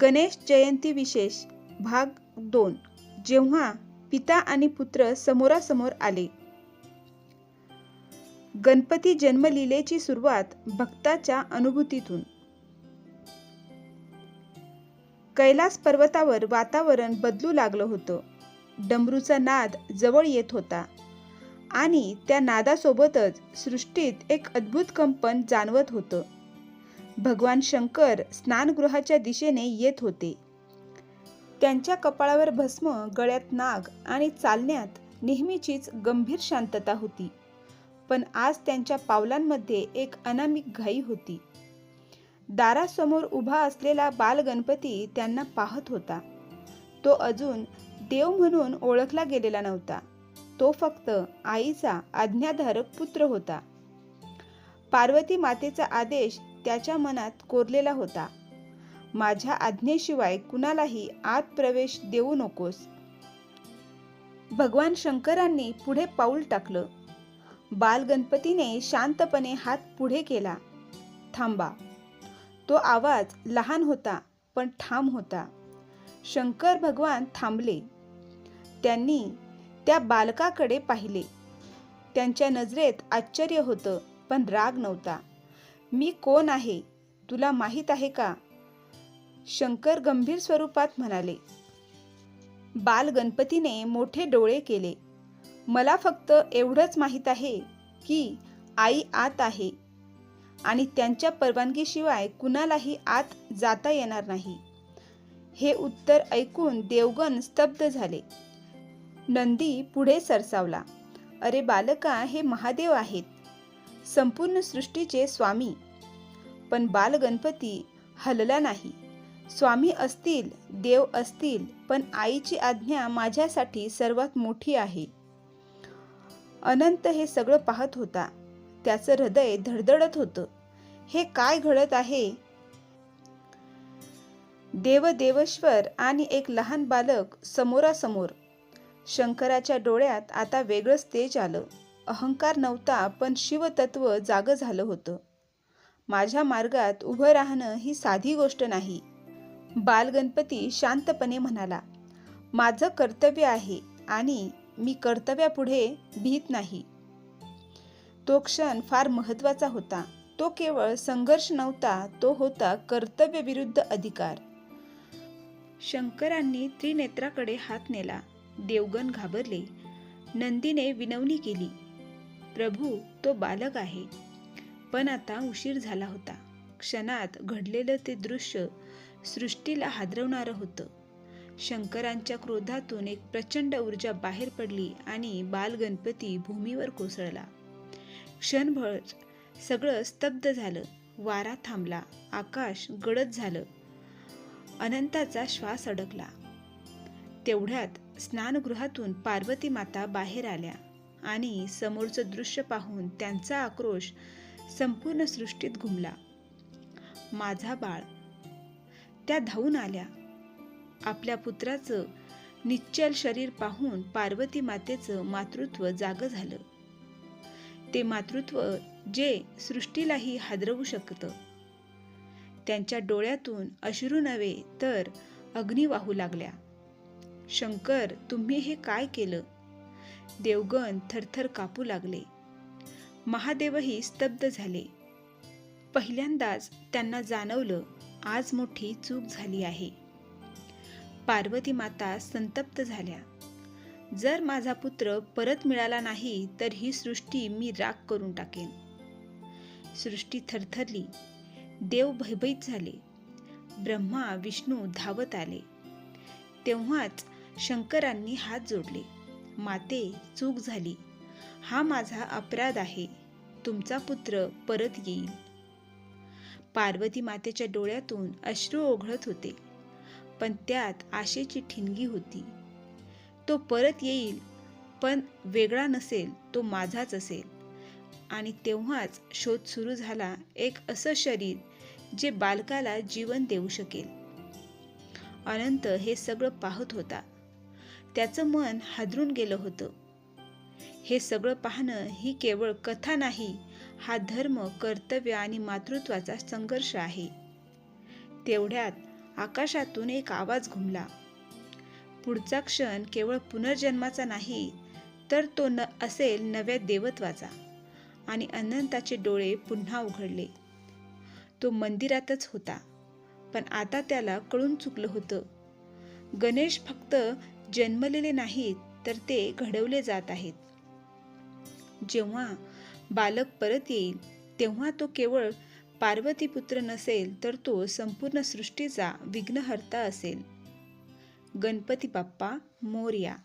गणेश जयंती विशेष भाग दोन. जेव्हा पिता आणि पुत्र समोरासमोर आले. गणपती जन्मलीलेची सुरुवात भक्ताच्या अनुभूतीतून. कैलास पर्वतावर वातावरण बदलू लागलं होतं. डमरूचा नाद जवळ येत होता. आणि त्या नादासोबतच सृष्टीत एक अद्भुत कंपन जाणवत होतं. भगवान शंकर स्नानगृहाच्या दिशेने येत होते. त्यांच्या कपाळावर भस्म गळ्यात नाग आणि चालण्यात नेहमीचीच गंभीर शांतता होती. पण आज त्यांच्या पावलांमध्ये एक अनामिक घाई होती. दारासमोर उभा असलेला बालगणपती त्यांना पाहत होता. तो अजून देव म्हणून ओळखला गेलेला नव्हता. तो फक्त आईचा आज्ञाधारक पुत्र होता. पार्वती मातेचा आदेश त्याच्या मनात कोरलेला होता. माझ्या आज्ञेशिवाय कुणालाही आत प्रवेश देऊ नकोस. भगवान शंकरांनी पुढे पाऊल टाकलं. बालगणपतीने शांतपणे हात पुढे केला. थांबा. तो आवाज लहान होता पण ठाम होता. शंकर भगवान थांबले. त्यांनी त्या बालकाकडे पाहिले. त्यांच्या नजरेत आश्चर्य होतं पण राग नव्हता. मी कोण आहे? तुला माहीत आहे का? शंकर गंभीर स्वरूपात म्हणाले. बाल गणपतीने मोठे डोळे केले. मला फक्त एवढंच माहीत आहे की आई आत आहे आणि त्यांच्या परवानगीशिवाय कुणालाही आत जाता येणार नाही. हे उत्तर ऐकून देवगण स्तब्ध झाले. नंदी पुढे सरसावला. अरे बालका हे महादेव आहेत. संपूर्ण सृष्टीचे स्वामी. पण बालगणपती हलला नाही. स्वामी असतील देव असतील पण आईची आज्ञा माझ्यासाठी सर्वात मोठी आहे. अनंत हे सगळं पाहत होता. त्याचं हृदय धडधडत होतं. हे काय घडत आहे? देवदेवेश्वर आणि एक लहान बालक समोरासमोर. शंकराच्या डोळ्यात आता वेगळंच तेज आलं. अहंकार नव्हता पण शिवतत्व जागं झालं होतं. माझ्या मार्गात उभं राहणं ही साधी गोष्ट नाही. बालगणपती शांतपणे म्हणाला माझं कर्तव्य आहे आणि मी कर्तव्यापुढे भीत नाही. तो क्षण फार महत्त्वाचा होता. तो केवळ संघर्ष नव्हता तो होता कर्तव्यविरुद्ध अधिकार. शंकरांनी त्रिनेत्राकडे हात नेला. देवगण घाबरले. नंदीने विनवणी केली प्रभू तो बालक आहे. पण आता उशीर झाला होता. क्षणात घडलेलं ते दृश्य सृष्टीला हादरवणारं होतं. शंकरांच्या क्रोधातून एक प्रचंड ऊर्जा बाहेर पडली आणि बालगणपती भूमीवर कोसळला. क्षणभर सगळं स्तब्ध झालं. वारा थांबला. आकाश गडद झालं. अनंताचा श्वास अडकला. तेवढ्यात स्नानगृहातून पार्वती माता बाहेर आल्या. आणि समोरचं दृश्य पाहून त्यांचा आक्रोश संपूर्ण सृष्टीत घुमला. माझा बाळ. त्या धावून आल्या. आपल्या पुत्राचं निश्चल शरीर पाहून पार्वती मातेचं मातृत्व जाग झालं. ते मातृत्व जे सृष्टीलाही हादरवू शकतं. त्यांच्या डोळ्यातून अश्रू नव्हे तर अग्नी वाहू लागल्या. शंकर तुम्ही हे काय केलं? देवगण थरथर कापू लागले. महादेवही स्तब्ध झाले. पहिल्यांदाच त्यांना जाणवलं आज मोठी चूक झाली आहे. पार्वती माता संतप्त झाल्या. जर माझा पुत्र परत मिळाला नाही तर ही सृष्टी मी राग करून टाकेन. सृष्टी थरथरली. देव भयभीत झाले. ब्रह्मा विष्णू धावत आले. तेव्हाच शंकरांनी हात जोडले. माते चूक झाली. हा माझा अपराध आहे. तुमचा पुत्र परत येईल. पार्वती मातेच्या डोळ्यातून अश्रू ओघळत होते. पण त्यात आशेची ठिणगी होती. तो परत येईल पण वेगळा नसेल तो माझाच असेल. आणि तेव्हाच शोध सुरू झाला एक असं शरीर जे बालकाला जीवन देऊ शकेल. अनंत हे सगळं पाहत होता. त्याचं मन हादरून गेलं होतं. हे सगळं पाहणं ही केवळ कथा नाही हा धर्म कर्तव्य आणि मातृत्वाचा संघर्ष आहे. तेवढ्यात आकाशातून एक आवाज घुमला. पुढचा क्षण केवळ पुनर्जन्माचा नाही तर तो न असेल नव्या देवत्वाचा. आणि अनंताचे डोळे पुन्हा उघडले. तो मंदिरातच होता. पण आता त्याला कळून चुकलं होतं. गणेश फक्त जन्मलेले नाहीत तर ते घडवले जात आहेत. जेव्हा बालक परत येईल तेव्हा तो केवळ पार्वतीपुत्र नसेल तर तो संपूर्ण सृष्टीचा विघ्नहर्ता असेल. गणपती बाप्पा मोर्या